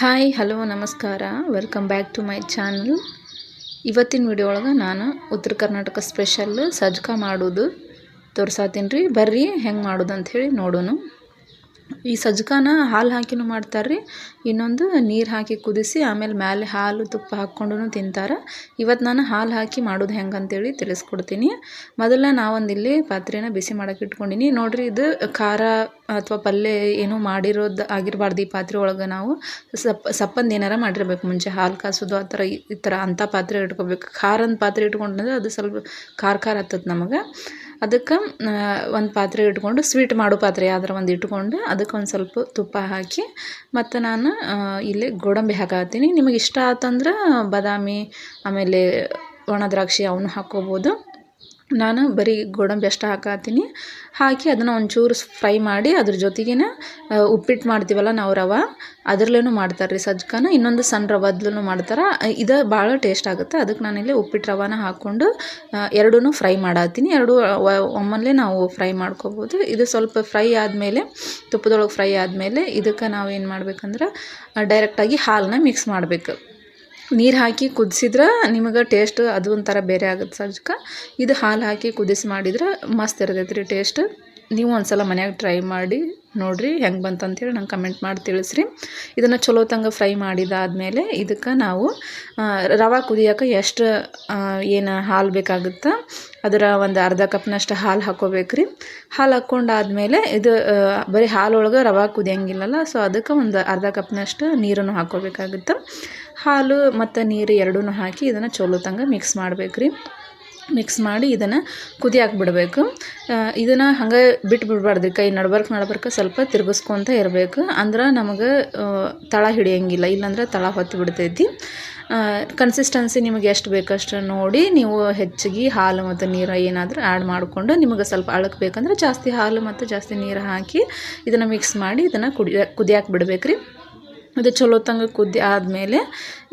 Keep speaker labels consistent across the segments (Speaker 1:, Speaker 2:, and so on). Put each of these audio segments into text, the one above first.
Speaker 1: Hi hello ನಮಸ್ಕಾರ. Welcome back to my channel ಇವತ್ತಿನ video ಒಳಗೆ ನಾನು ಉತ್ತರ ಕರ್ನಾಟಕ ಸ್ಪೆಷಲ್ ಸಜ್ಕ ಮಾಡೋದು ತೋರ್ಸಾತೀನಿ ರೀ. ಬರ್ರಿ, ಹೆಂಗೆ ಮಾಡೋದು ಅಂಥೇಳಿ ನೋಡೋಣ. ಈ ಸಜ್ಕಾನ ಹಾಲು ಹಾಕಿನೂ ಮಾಡ್ತಾರೆ ರೀ ಇನ್ನೊಂದು ನೀರು ಹಾಕಿ ಕುದಿಸಿ, ಆಮೇಲೆ ಮ್ಯಾಲೆ ಹಾಲು ತುಪ್ಪ ಹಾಕ್ಕೊಂಡು ತಿಂತಾರೆ. ಇವತ್ತು ನಾನು ಹಾಲು ಹಾಕಿ ಮಾಡೋದು ಹೆಂಗೆ ಅಂತೇಳಿ ತಿಳಿಸ್ಕೊಡ್ತೀನಿ. ಮೊದಲ ನಾವೊಂದು ಇಲ್ಲಿ ಪಾತ್ರೆನ ಬಿಸಿ ಮಾಡೋಕೆ ಇಟ್ಕೊಂಡಿನಿ. ನೋಡಿರಿ ಇದು ಖಾರ ಅಥವಾ ಪಲ್ಯ ಏನೂ ಮಾಡಿರೋದು ಆಗಿರಬಾರ್ದು ಈ ಪಾತ್ರೆ ಒಳಗೆ ನಾವು. ಸಪ್, ಸಪ್ಪಂದು ಏನಾರ ಮಾಡಿರಬೇಕು ಮುಂಚೆ. ಹಾಲು ಕಾಸೋದು ಆ ಥರ ಈ ಥರ ಅಂಥ ಪಾತ್ರೆ ಇಟ್ಕೋಬೇಕು. ಖಾರದ ಪಾತ್ರೆ ಇಟ್ಕೊಂಡ್ರೆ ಅದು ಸ್ವಲ್ಪ ಖಾರ ಖಾರ ಹತ್ತದ ನಮಗೆ. ಅದಕ್ಕೆ ಒಂದು ಪಾತ್ರೆ ಇಟ್ಕೊಂಡು ಸ್ವೀಟ್ ಮಾಡೋ ಪಾತ್ರೆ ಆದ್ರೆ ಒಂದು ಇಟ್ಕೊಂಡು ಅದಕ್ಕೆ ಒಂದು ಸ್ವಲ್ಪ ತುಪ್ಪ ಹಾಕಿ, ಮತ್ತು ನಾನು ಇಲ್ಲಿ ಗೋಡಂಬಿ ಹಾಕತ್ತೀನಿ. ನಿಮಗೆ ಇಷ್ಟ ಆತಂದ್ರೆ, ಬಾದಾಮಿ, ಆಮೇಲೆ ಒಣ ದ್ರಾಕ್ಷಿ ಅವನ್ನೂ ಹಾಕ್ಕೋಬೋದು. ನಾನು ಬರೀ ಗೋಡಂಬಿ ಅಷ್ಟೇ ಹಾಕತ್ತೀನಿ ಹಾಕಿ ಅದನ್ನು ಒಂಚೂರು ಫ್ರೈ ಮಾಡಿ ಅದ್ರ ಜೊತೆಗೇನೆ ಉಪ್ಪಿಟ್ಟು ಮಾಡ್ತೀವಲ್ಲ ನಾವು ರವೆ, ಅದರಲ್ಲೇನು ಮಾಡ್ತಾರೆ ರೀ ಸಜ್ಕನ. ಇನ್ನೊಂದು ಸಣ್ಣ ರವದ್ಲೂ ಮಾಡ್ತಾರೆ. ಇದು ಭಾಳ ಟೇಸ್ಟ್ ಆಗುತ್ತೆ. ಅದಕ್ಕೆ ನಾನಿಲ್ಲಿ ಉಪ್ಪಿಟ್ಟು ರವಾನ ಹಾಕ್ಕೊಂಡು ಎರಡೂ ಫ್ರೈ ಮಾಡತ್ತೀನಿ ಎರಡು ಒಮ್ಮಲ್ಲೇ ನಾವು ಫ್ರೈ ಮಾಡ್ಕೋಬೋದು. ಇದು ಸ್ವಲ್ಪ ಫ್ರೈ ಆದಮೇಲೆ, ತುಪ್ಪದೊಳಗೆ ಫ್ರೈ ಆದಮೇಲೆ ಇದಕ್ಕೆ ನಾವು ಏನು ಮಾಡ್ಬೇಕಂದ್ರೆ ಡೈರೆಕ್ಟಾಗಿ ಹಾಲನ್ನ ಮಿಕ್ಸ್ ಮಾಡಬೇಕು. ನೀರು ಹಾಕಿ ಕುದಿಸಿದ್ರೆ ನಿಮಗೆ ಟೇಸ್ಟ್ ಅದು ಒಂಥರ ಬೇರೆ ಆಗುತ್ತೆ ಸಜ್ಕ. ಇದು ಹಾಲು ಹಾಕಿ ಕುದಿಸಿ ಮಾಡಿದ್ರೆ ಮಸ್ತ್ ಇರ್ತೈತೆ ರೀ ಟೇಸ್ಟ್ ನೀವು ಒಂದ್ಸಲ ಮನ್ಯಾಗ ಟ್ರೈ ಮಾಡಿ ನೋಡಿರಿ ಹೆಂಗೆ ಬಂತಂತೇಳಿ ನಂಗೆ ಕಮೆಂಟ್ ಮಾಡಿ ತಿಳಿಸ್ರಿ. ಇದನ್ನು ಚಲೋ ತಂಗ ಫ್ರೈ ಮಾಡಿದಾದಮೇಲೆ ಇದಕ್ಕೆ ನಾವು ರವೆ ಕುದಿಯೋಕೆ ಎಷ್ಟು ಏನು ಹಾಲು ಬೇಕಾಗುತ್ತೆ ಅದರ ಒಂದು ಅರ್ಧ ಕಪ್ನಷ್ಟು ಹಾಲು ಹಾಕ್ಕೋಬೇಕು ರೀ ಹಾಲು ಹಾಕ್ಕೊಂಡಾದ್ಮೇಲೆ ಇದು ಬರೀ ಹಾಲೊಳಗೆ ರವೆ ಕುದಿಯಂಗಿಲ್ಲಲ್ಲ, ಸೊ ಅದಕ್ಕೆ ಒಂದು ಅರ್ಧ ಕಪ್ನಷ್ಟು ನೀರನ್ನು ಹಾಕ್ಕೋಬೇಕಾಗುತ್ತೆ. ಹಾಲು ಮತ್ತು ನೀರು ಎರಡೂ ಹಾಕಿ ಇದನ್ನು ಚಲೋ ತಂಗ ಮಿಕ್ಸ್ ಮಾಡ್ಬೇಕು ರೀ ಮಿಕ್ಸ್ ಮಾಡಿ ಇದನ್ನು ಕುದಿ ಹಾಕ್ಬಿಡ್ಬೇಕು. ಇದನ್ನು ಹಂಗೆ ಬಿಟ್ಟು ಬಿಡಬಾರ್ದು ಕೈ ನಡ್ಬರ್ಕ್ ನಡ್ಬರ್ಕ ಸ್ವಲ್ಪ ತಿರ್ಗಿಸ್ಕೊತ ಇರಬೇಕು. ಅಂದ್ರೆ ನಮಗೆ ತಳ ಹಿಡಿಯಂಗಿಲ್ಲ, ಇಲ್ಲಾಂದ್ರೆ ತಳ ಹೊತ್ತು ಬಿಡ್ತೈತಿ. ಕನ್ಸಿಸ್ಟೆನ್ಸಿ ನಿಮಗೆ ಎಷ್ಟು ಬೇಕಷ್ಟು ನೋಡಿ ನೀವು ಹೆಚ್ಚಿಗೆ ಹಾಲು ಮತ್ತು ನೀರು ಏನಾದರೂ ಆ್ಯಡ್ ಮಾಡಿಕೊಂಡು ನಿಮಗೆ ಸ್ವಲ್ಪ ಅಳಕ್ ಬೇಕಂದ್ರೆ ಜಾಸ್ತಿ ಹಾಲು ಮತ್ತು ಜಾಸ್ತಿ ನೀರು ಹಾಕಿ ಇದನ್ನು ಮಿಕ್ಸ್ ಮಾಡಿ ಇದನ್ನು ಕುಡಿಯ ಕುದಿಯಾಕೆ ಬಿಡ್ಬೇಕು ರೀ ಅದು ಚಲೋ ತಂಗ ಕುದ್ದಿ ಆದಮೇಲೆ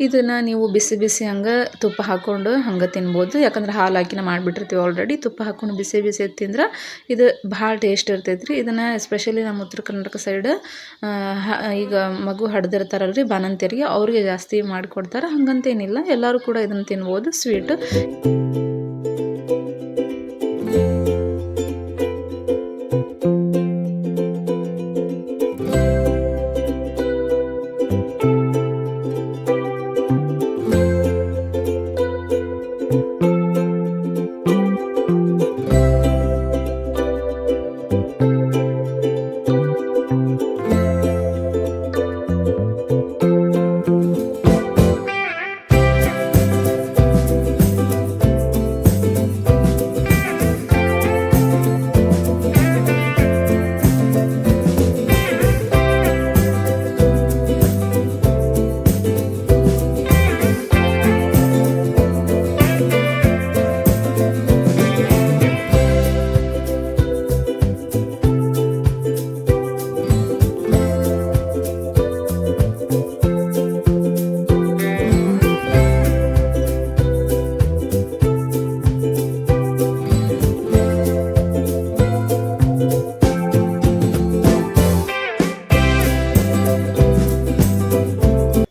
Speaker 1: ಇದನ್ನು ನೀವು ಬಿಸಿ ಬಿಸಿ ಹಂಗೆ ತುಪ್ಪ ಹಾಕ್ಕೊಂಡು ಹಂಗೆ ತಿನ್ಬೋದು. ಯಾಕಂದ್ರೆ ಹಾಲು ಹಾಕಿನ ಮಾಡಿಬಿಟ್ಟಿರ್ತೀವಿ ಆಲ್ರೆಡಿ ತುಪ್ಪ ಹಾಕ್ಕೊಂಡು ಬಿಸಿ ಬಿಸಿ ತಿಂದ್ರೆ ಇದು ಭಾಳ ಟೇಸ್ಟ್ ಇರ್ತೈತೆ ರೀ ಇದನ್ನು ಎಸ್ಪೆಷಲಿ ನಮ್ಮ ಉತ್ತರ ಕರ್ನಾಟಕ ಸೈಡ್ ಈಗ ಮಗು ಹಡ್ದಿರ್ತಾರಲ್ಲ ರೀ ಬಾನಂತಿಯರಿಗೆ ಅವ್ರಿಗೆ ಜಾಸ್ತಿ ಮಾಡಿಕೊಡ್ತಾರೆ. ಹಂಗಂತೇನಿಲ್ಲ. ಎಲ್ಲರೂ ಕೂಡ ಇದನ್ನು ತಿನ್ಬೋದು. ಸ್ವೀಟ್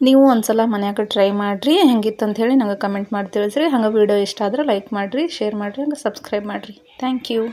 Speaker 1: ನೀವು ಒಂದ್ಸಲ ಮನ್ಯಾಗ ಟ್ರೈ ಮಾಡಿರಿ, ಹೆಂಗಿತ್ತು ಹೇಳಿ ನಂಗೆ ಕಮೆಂಟ್ ಮಾಡಿ ತಿಳಿಸ್ರಿ. ಹಂಗೆ ವೀಡಿಯೋ ಇಷ್ಟ ಆದ್ರೆ ಲೈಕ್ ಮಾಡಿರಿ ಶೇರ್ ಮಾಡಿರಿ, ಹಂಗೆ ಸಬ್ಸ್ಕ್ರೈಬ್ ಮಾಡಿರಿ. Thank you